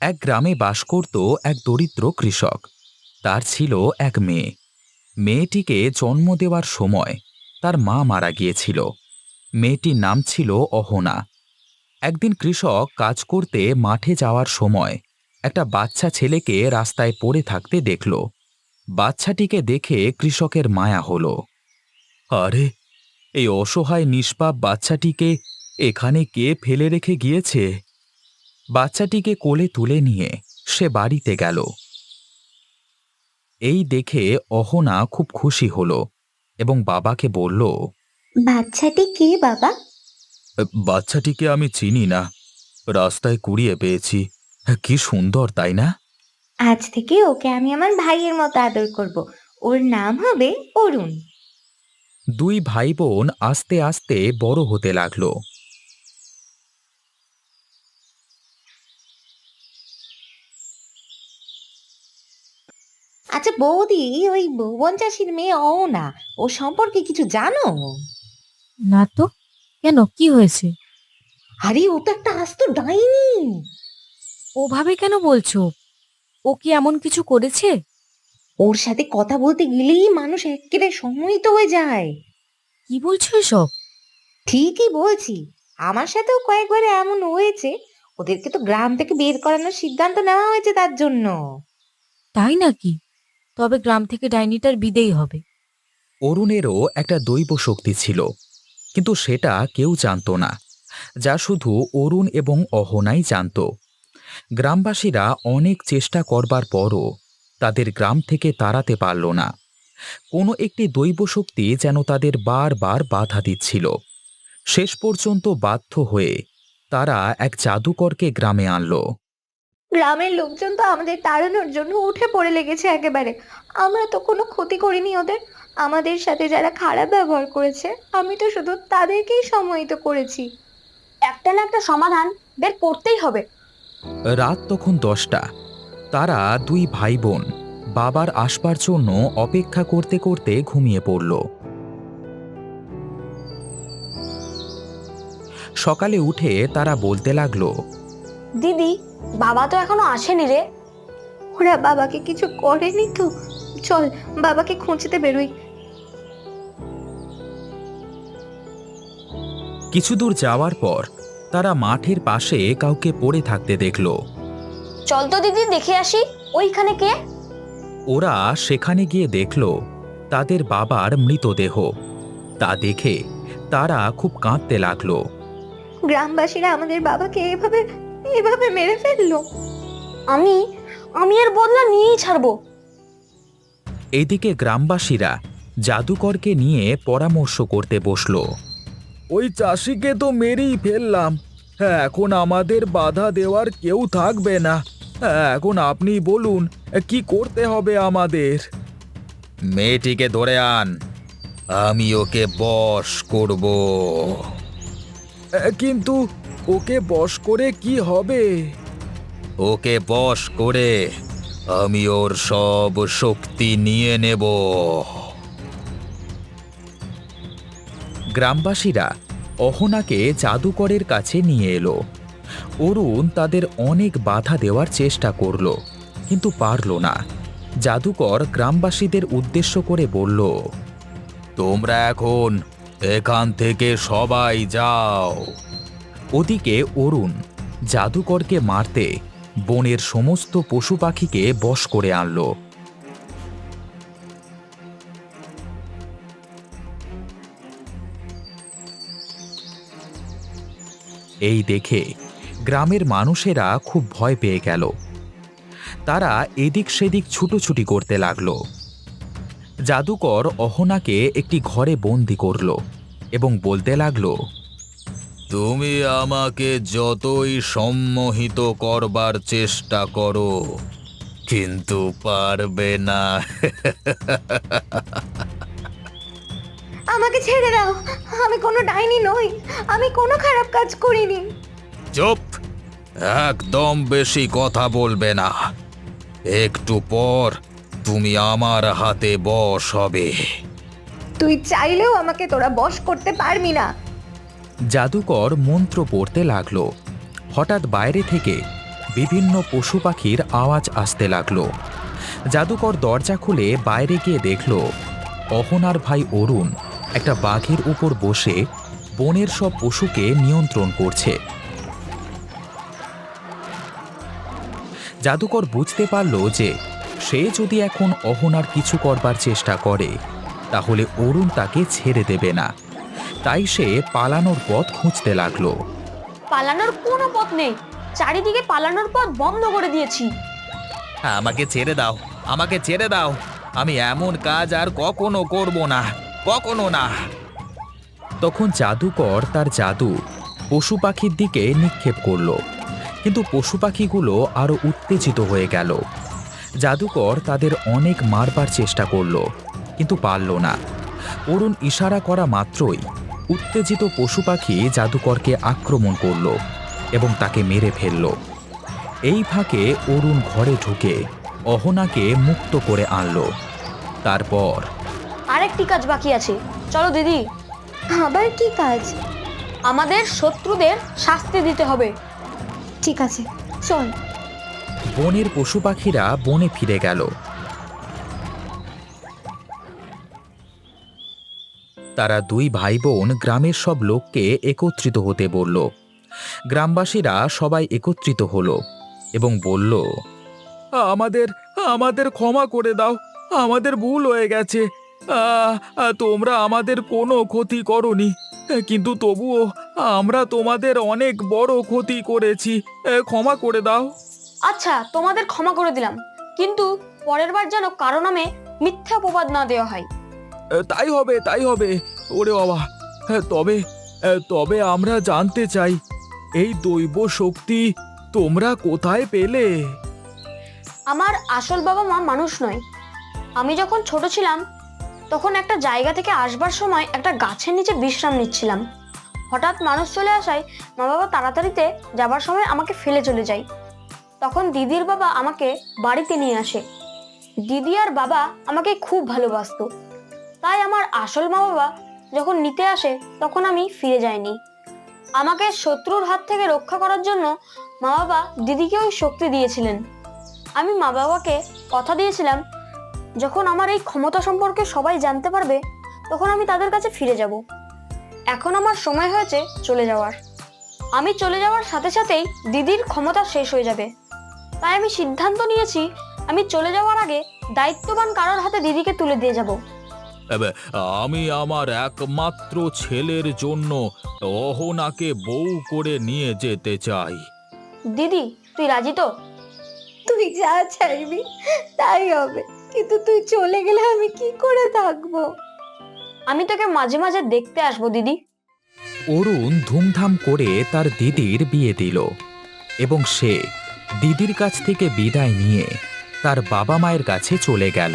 এক গ্রামে বাস করত এক দরিদ্র কৃষক। তার ছিল এক মেয়ে। মেয়েটিকে জন্ম দেওয়ার সময় তার মা মারা গিয়েছিল। মেয়েটির নাম ছিল অহনা। একদিন কৃষক কাজ করতে মাঠে যাওয়ার সময় একটা বাচ্চা ছেলেকে রাস্তায় পড়ে থাকতে দেখল। বাচ্চাটিকে দেখে কৃষকের মায়া হল। আরে, এই অসহায় নিষ্পাপ বাচ্চাটিকে এখানে কে ফেলে রেখে গিয়েছে? বাচ্চাটিকে কোলে তুলে নিয়ে সে বাড়িতে গেল। এই দেখে অহনা খুব খুশি হলো এবং বাবাকে বলল বাচ্চাটি কে বাবা? বাচ্চাটিকে আমি চিনি না। রাস্তায় কুড়িয়ে পেয়েছি। কি সুন্দর তাই না? আজ থেকে ওকে আমি আমার ভাইয়ের মতো আদর করব। ওর নাম হবে অরুণ। দুই ভাই বোন আস্তে আস্তে বড় হতে লাগল। আচ্ছা বৌদি ওই ভুবন চাষির মেয়ে ও না? ও সম্পর্কে কিছু জানো? না তো। কেন? কি হয়েছে? আরে ও তো একটা আস্ত ডাইনি। ওভাবে কেন বলছো? ও কি এমন কিছু করেছে? ওর সাথে কথা বলতে গেলেই মানুষ একেবারে সম্মোহিত হয়ে যায়। কি বলছো এসব? ঠিকই বলছি। আমার সাথেও কয়েকবার এমন হয়েছে। ওদেরকে তো গ্রাম থেকে বের করানোর সিদ্ধান্ত নেওয়া হয়েছে তার জন্য। তাই নাকি? তবে গ্রাম থেকে ডাইনিটার বিদেই হবে। অরুণেরও একটা দৈব শক্তি ছিল, কিন্তু সেটা কেউ জানত না, যা শুধু অরুণ এবং অহনাই জানত। গ্রামবাসীরা অনেক চেষ্টা করবার পরও তাদের গ্রাম থেকে তাড়াতে পারল না। কোনো একটি দৈব শক্তি যেন তাদের বারবার বাধা দিচ্ছিল। শেষ পর্যন্ত বাধ্য হয়ে তারা এক জাদুকরকে গ্রামে আনলো। গ্রামের লোকজন তো আমাদের তাড়ানোর জন্য উঠে পড়ে লেগেছে একেবারে। আমরা তো কোনো ক্ষতি করিনি ওদের। আমাদের সাথে যারা খারাপ ব্যবহার করেছে আমি তো শুধু তাদেরকেই সম্মোহিত করেছি। একটা না একটা সমাধান বের করতেই হবে। রাত তখন দশটা। তারা দুই ভাই বোন বাবার আসবার জন্য অপেক্ষা করতে করতে ঘুমিয়ে পড়ল। সকালে উঠে তারা বলতে লাগল দিদি বাবা তো এখনও আসেনি রে। ওরা বাবাকে কিছু করেনি তো। চল বাবাকে খুঁজতে বেরোই। কিছু দূর যাওয়ার পর তারা মাঠের পাশে কাউকে পড়ে থাকতে দেখল। চল তো দিদি দেখে আসি ওইখানে কে? ওরা সেখানে গিয়ে দেখল তাদের বাবার মৃতদেহ। তা দেখে তারা খুব কাঁদতে লাগল। গ্রামবাসীরা আমাদের বাবাকে এভাবে এভাবে মেরে ফেলল? আমি আমি এর বদলা নিয়েই ছাড়বো। এদিকে গ্রামবাসীরা জাদুকরকে নিয়ে পরামর্শ করতে বসল। ওই চাষিকে তো মেরেই ফেললাম। হ্যাঁ এখন আমাদের বাধা দেওয়ার কেউ থাকবে না। হ্যাঁ, এখন আপনি বলুন কি করতে হবে আমাদের? মেয়েটিকে ধরে আন। আমি ওকে বশ করব। কিন্তু ওকে বশ করে কি হবে? ওকে বশ করে আমি ওর সব শক্তি নিয়ে নেব। গ্রামবাসীরা অহনাকে জাদুকরের কাছে নিয়ে এলো। অরুণ তাদের অনেক বাধা দেওয়ার চেষ্টা করল, কিন্তু পারল না। জাদুকর গ্রামবাসীদের উদ্দেশ্য করে বলল, তোমরা এখন এখান থেকে সবাই যাও। ওদিকে অরুণ জাদুকরকে মারতে বনের সমস্ত পশু পাখিকে বশ করে আনলো। এই দেখে গ্রামের মানুষেরা খুব ভয় পেয়ে গেল। তারা এদিক সেদিক ছুটোছুটি করতে লাগল। জাদুকর অহনাকে একটি ঘরে বন্দি করল এবং বলতে লাগল তুমি আমাকে যতই সম্মোহিত করবার চেষ্টা করো কিন্তু পারবে না। আমাকে ছেড়ে দাও। আমি কোনো ডাইনি নই। আমি কোনো খারাপ কাজ করিনি। চুপ। একদম বেশি কথা বলবে না। একটু পর তুমি আমার হাতে বশ হবে। তুই চাইলেও আমাকে তোরা বশ করতে পারবি না। জাদুকর মন্ত্র পড়তে লাগল। হঠাৎ বাইরে থেকে বিভিন্ন পশু পাখির আওয়াজ আসতে লাগল। জাদুকর দরজা খুলে বাইরে গিয়ে দেখল, অহনার ভাই অরুণ একটা বাঘের উপর বসে বনের সব পশুকে নিয়ন্ত্রণ করছে। জাদুকর বুঝতে পারল যে সে যদি এখন অহনার কিছু করবার চেষ্টা করে, তাহলে অরুণ তাকে ছেড়ে দেবে না। তাই সে পালানোর পথ খুঁজতে লাগল। পালানোর কোনো পথ নেই। চারিদিকে পালানোর পথ বন্ধ করে দিয়েছি। আমাকে ছেড়ে দাও আমাকে ছেড়ে দাও। আমি এমন কাজ আর কখনো করব না কখনো না। তখন জাদুকর তার জাদু পশু পাখির দিকে নিক্ষেপ করল। কিন্তু পশু পাখিগুলো আরও উত্তেজিত হয়ে গেল। জাদুকর তাদের অনেক মারবার চেষ্টা করল কিন্তু পারল না। অরুণ ইশারা করা মাত্রই উত্তেজিত পশু পাখি জাদুকরকে আক্রমণ করল এবং তাকে মেরে ফেলল। এই ফাঁকে অরুণ ঘরে ঢুকে অহনাকে মুক্ত করে আনল। তারপর আরেকটি কাজ বাকি আছে। চলো দিদি। আবার কি কাজ? আমাদের শত্রুদের শাস্তি দিতে হবে। ঠিক আছে চল। বনের পশু পাখিরা বনে ফিরে গেল। তারা দুই ভাই বোন গ্রামের সব লোককে একত্রিত হতে বলল। গ্রামবাসীরা সবাই একত্রিত হলো এবং বলল, আমাদের আমাদের ক্ষমা করে দাও, আমাদের ভুল হয়ে গেছে। তোমরা আমাদের কোনো ক্ষতি করনি, কিন্তু তবুও আমরা তোমাদের অনেক বড় ক্ষতি করেছি। ক্ষমা করে দাও। আচ্ছা তোমাদের ক্ষমা করে দিলাম, কিন্তু পরের বার যেন কারও নামে মিথ্যা অপবাদ না দেওয়া হয়। তাই হবে তাই হবে। ওরে বাবা হ্যাঁ, তবে তবে আমরা জানতে চাই এই দৈব শক্তি তোমরা কোথায় পেলে? আমার আসল বাবা মা মানুষ নয়। আমি যখন ছোট ছিলাম তখন একটা জায়গা থেকে আসবার সময় একটা গাছের নিচে বিশ্রাম নিচ্ছিলাম। হঠাৎ মানুষ চলে আসায় মা বাবা তাড়াতাড়িতে যাবার সময় আমাকে ফেলে চলে যায়। তখন দিদির বাবা আমাকে বাড়িতে নিয়ে আসে। দিদি আর বাবা আমাকে খুব ভালোবাসতো। তাই আমার আসল মা বাবা যখন নিতে আসে, তখন আমি ফিরে যাইনি। আমাকে শত্রুর হাত থেকে রক্ষা করার জন্য মা বাবা দিদিকে ওই শক্তি দিয়েছিলেন। আমি মা বাবাকে কথা দিয়েছিলাম, যখন আমার এই ক্ষমতা সম্পর্কে সবাই জানতে পারবে, তখন আমি তাদের কাছে ফিরে যাব। এখন আমার সময় হয়েছে চলে যাওয়ার। আমি চলে যাওয়ার সাথে সাথেই দিদির ক্ষমতা শেষ হয়ে যাবে। তাই আমি সিদ্ধান্ত নিয়েছি, আমি চলে যাওয়ার আগে দায়িত্ববান কারোর হাতে দিদিকে তুলে দিয়ে যাব। আমি আমার একমাত্র ছেলের জন্য অহনাকে বউ করে নিয়ে যেতে চাই। দিদি তুই রাজি তো? তুই যা চাইবি তাই হবে। কিন্তু তুই চলে গেলে আমি কি করে থাকব? আমি তোকে মাঝে মাঝে দেখতে আসব দিদি। অরুণ ধুমধাম করে তার দিদির বিয়ে দিল এবং সে দিদির কাছ থেকে বিদায় নিয়ে তার বাবা মায়ের কাছে চলে গেল।